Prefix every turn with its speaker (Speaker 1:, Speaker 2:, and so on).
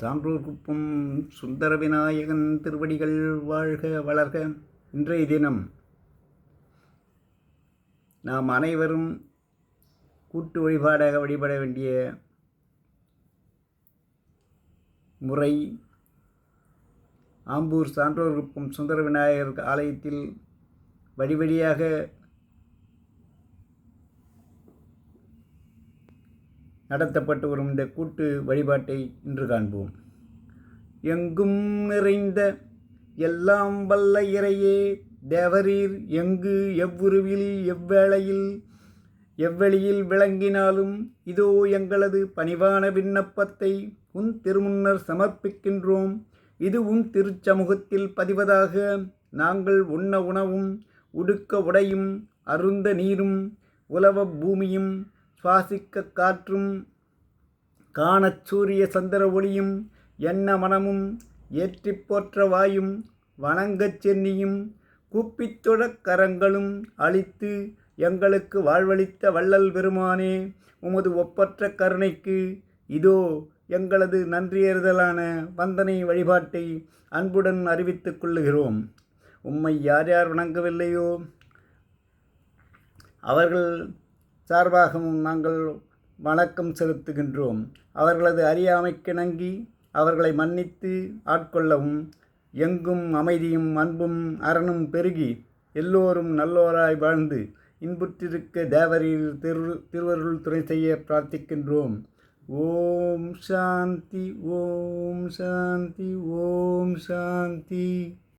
Speaker 1: சான்றோர் குப்பம் சுந்தர விநாயகன் திருவடிகள் வாழ்க வளர்க. இன்றைய தினம் நாம் அனைவரும் கூட்டு வழிபாடாக வழிபட வேண்டிய முறை ஆம்பூர் சான்றோர் குப்பம் சுந்தர விநாயகர் ஆலயத்தில் வழி வழியாக நடத்தப்பட்டு வரும் இந்த கூட்டு வழிபாட்டை இன்று காண்போம். எங்கும் நிறைந்த எல்லாம் வல்ல இறையே தேவரீர் எங்கு எவ்வுருவில் எவ்வேளையில் எவ்வெளியில் விளங்கினாலும் இதோ எங்களது பணிவான விண்ணப்பத்தை உன் திருமுன்னர் சமர்ப்பிக்கின்றோம். இது உன் திருச்சமூகத்தில் பதிவதாக நாங்கள் உண்ண உணவும் உடுக்க உடையும் அருந்த நீரும் உலவ பூமியும் சுவாசிக்க காற்றும் காணச் சூரிய சந்திர ஒளியும் எண்ண மனமும் ஏற்றிப் போற்ற வாயும் வணங்கச் சென்னியும் கூப்பித்தொழக் கரங்களும் அளித்து எங்களுக்கு வாழ்வளித்த வள்ளல் பெருமானே உமது ஒப்பற்ற கருணைக்கு இதோ எங்களது நன்றியறுதலான வந்தனை வழிபாட்டை அன்புடன் அறிவித்துக் கொள்ளுகிறோம். உம்மை யார் யார் வணங்கவில்லையோ அவர்கள் சார்பாகவும் நாங்கள் வணக்கம் செலுத்துகின்றோம். அவர்களது அறியாமைக்கிணங்கி அவர்களை மன்னித்து ஆட்கொள்ளவும் எங்கும் அமைதியும் அன்பும் அறனும் பெருகி எல்லோரும் நல்லோராய் வாழ்ந்து இன்புற்றிருக்க தேவரில் திரு திருவருள் துணை செய்ய பிரார்த்திக்கின்றோம். ஓம் சாந்தி ஓம் சாந்தி ஓம் சாந்தி.